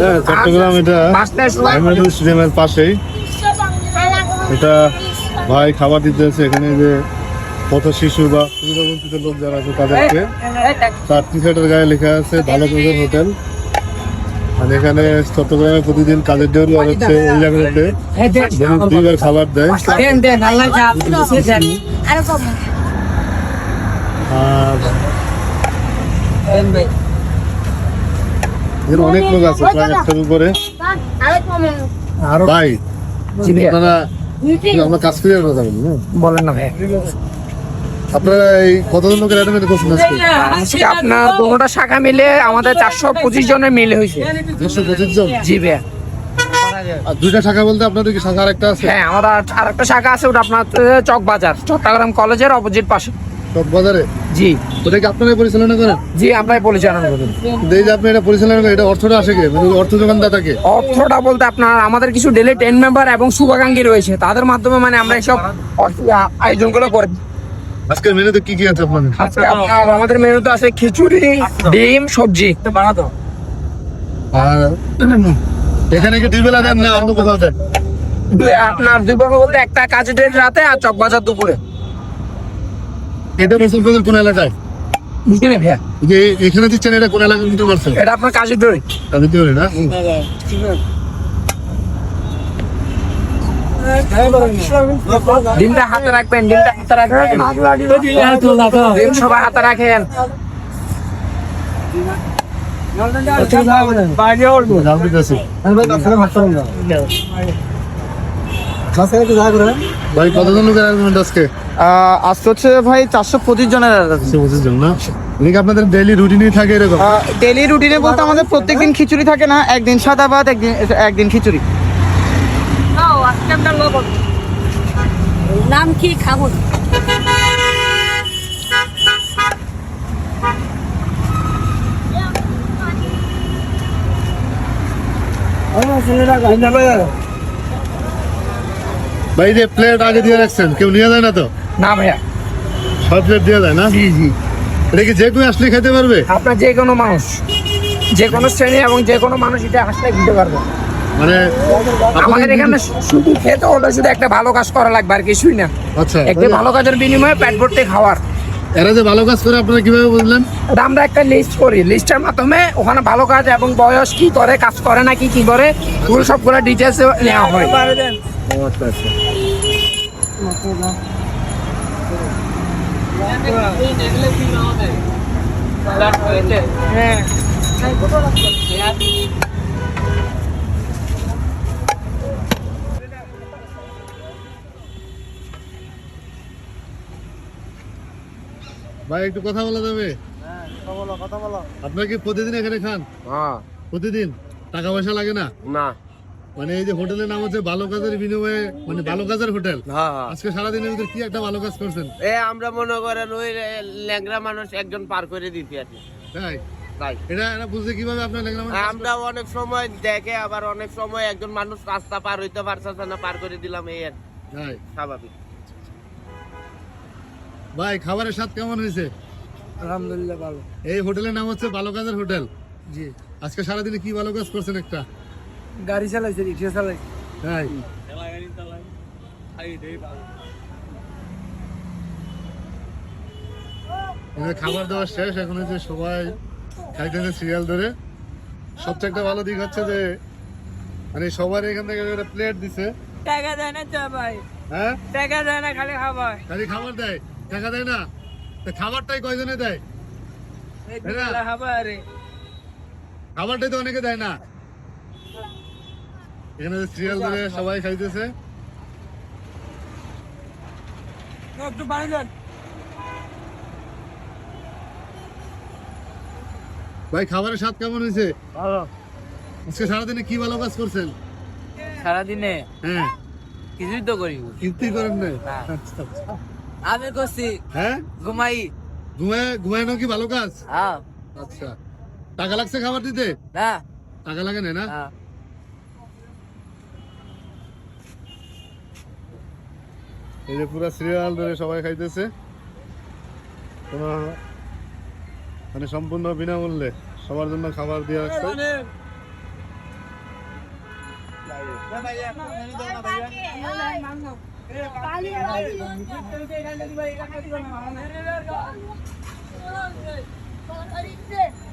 হ্যাঁ চট্টগ্রাম এটা মেমোরিয়াল স্টেডিয়ামের পাশেই। এটা ভাই খাবার দিতে আছে এখানে যে পথ শিশু বা সুবিধাবঞ্চিত লোক যারা আছে তাদেরকে তার টি শার্টের গায়ে লেখা আছে ভালো কোজের হোটেল। আর এখানে চট্টগ্রামে প্রতিদিন কাজের ডেউরি আর হচ্ছে এই জায়গাতে দুইবার খাবার দেয়। আরও এখানে অনেক লোক আছে প্রায় একটার উপরে। আরও ভাই জি আপনারা আমরা কাজ করে কথা বলি না? বলেন না ভাই। আপনারা এই কতজন লোকের অ্যাডমিট করছেন আজকে? আপনার শাখা মিলে আমাদের চারশো পঁচিশ জনের মিল হয়েছে। পঁচিশ জন? জি আর দুইটা শাখা বলতে আপনাদের কি শাখা আরেকটা আছে? হ্যাঁ আমাদের আর একটা শাখা আছে ওটা আপনার চক বাজার চট্টগ্রাম কলেজের অপোজিট পাশে। সব বাজারে জি। ওটা কি আপনারাই পরিচালনা করেন? জি আমরাই পরিচালনা করি। এই যে আপনি এটা পরিচালনা করেন এটা অর্থটা আসে কে? মানে অর্থ যোগানদাতাকে? অর্থটা বলতে আপনার আমাদের কিছু ডেলি টেন মেম্বার এবং শুভাকাঙ্ক্ষী রয়েছে। তাদের মাধ্যমে মানে আমরা অর্থ আয়োজনগুলো করে। দিই। আজকের মেনুতে কি কি আছে আপনাদের? আজকে আপনার আমাদের মেনুতে আছে খিচুড়ি ডিম সবজি। আর এখানে কি দুই বেলা দেন না অন্য কোথাও দেন আপনার দুই বলতে একটা কাজ ডেট রাতে আর চক বাজার দুপুরে। এটা রসুলগঞ্জের কোন এলাকায় বুঝলি ভাইয়া এই যে এখানে দিচ্ছেন এটা কোন এলাকায় দিতে পারছেন এটা আপনার কাজের ডোরি দিতে পারি না ডিমটা হাতে রাখবেন ডিমটা হাতে রাখবেন ডিম সবাই হাতে রাখেন দিতেছি ভাই কতজন লোকের অ্যারেঞ্জমেন্ট আজকে? আজকে হচ্ছে ভাই চারশো পঁচিশ জনের একশো পঁচিশ জন না? এটা আপনাদের ডেইলি রুটিনই থাকে এরকম? ডেলি রুটিনে বলতে আমাদের প্রত্যেকদিন খিচুড়ি থাকে না একদিন সাদা ভাত একদিন একদিন খিচুড়ি। নাম কি? খাব ভাই যে প্লেট আগে দিয়ে রাখছেন কেউ নিয়ে যায় না তো? না ভাইয়া। সব প্লেট দিয়ে যায় না? জি জি। এটা কি যে কেউ আসলে খেতে পারবে? আপনার যে কোনো মানুষ যে কোনো শ্রেণি এবং যে কোনো মানুষ এটা আসলে দিতে পারবে। মানে আমাদের এখানে শুধু খেতে হলে শুধু একটা ভালো কাজ করা লাগবে আর কিছুই না। আচ্ছা। একটা ভালো কাজের বিনিময়ে পেট ভর্তি খাওয়ার। এরা যে ভালো কাজ করে আপনারা কীভাবে বুঝলেন? এটা আমরা একটা লিস্ট করি। লিস্টের মাধ্যমে ওখানে ভালো কাজ এবং বয়স কি করে কাজ করে না কি কি করে ওগুলো সবগুলো ডিটেলস নেওয়া হয়। ভাই একটু কথা বলা যাবে? আপনারা কি প্রতিদিন এখানে খান? হ্যাঁ। প্রতিদিন? টাকা পয়সা লাগে না? না। মানে এই যে হোটেলের নাম হচ্ছে ভালো কাজের বিনিময়ে মানে ভালো কাজের হোটেল। হ্যাঁ আজকে সারাদিনের ভিতরে কি একটা ভালো কাজ করছেন? এ আমরা মনে করেন ওই ল্যাংরা মানুষ একজন পার করে দিতে আছি তাই? আমরা অনেক সময় দেখে আবার অনেক সময় একজন মানুষ রাস্তা পার হইতে পারছে না পার করে দিলাম এই আর। স্বাভাবিক। ভাই খাবারের স্বাদ কেমন হয়েছে? আলহামদুলিল্লাহ ভালো। এই হোটেলের নাম হচ্ছে ভালো কাজের হোটেল। জি। আজকে সারাদিনে কি ভালো কাজ করছেন একটা? গাড়ি চালাইছে রিক্সা চালাই তাই? খাবার দাবার শেষ এখন হচ্ছে সবাই খাইতেছে সিরিয়াল ধরে। সবচেয়ে একটা ভালো দিক হচ্ছে যে মানে সবার এখান থেকে একটা প্লেট দিছে। টাকা দেয় না তো ভাই। হ্যাঁ? টাকা দেয় না খালি খাবার। খালি খাবার দেয়? টাকা দেয় না? খাবারটাই কয়জনে দেয়? খাবারটাই তো অনেকে দেয় না। এখানে সিরিয়াল ধরে সবাই খাইতেছে। একটু পানি দেন ভাই খাবারের স্বাদ কেমন হয়েছে? আজকে সারাদিনে কি ভালো কাজ করছেন? সারাদিনে? হ্যাঁ। কিছুই তো করি কীর্তি করেন না না। আচ্ছা, আচ্ছা। আমি করছি হ্যাঁ ঘুমাই ঘুমায় ঘুমানো কি ভালো কাজ হ্যাঁ আচ্ছা টাকা লাগছে খাবার দিতে না টাকা লাগে না না হ্যাঁ এই যে পুরো সিরিয়াল ধরে সবাই খাইতেছে কোনো মানে সম্পূর্ণ বিনামূল্যে সবার জন্য খাবার দিয়ে আসছে கண்டது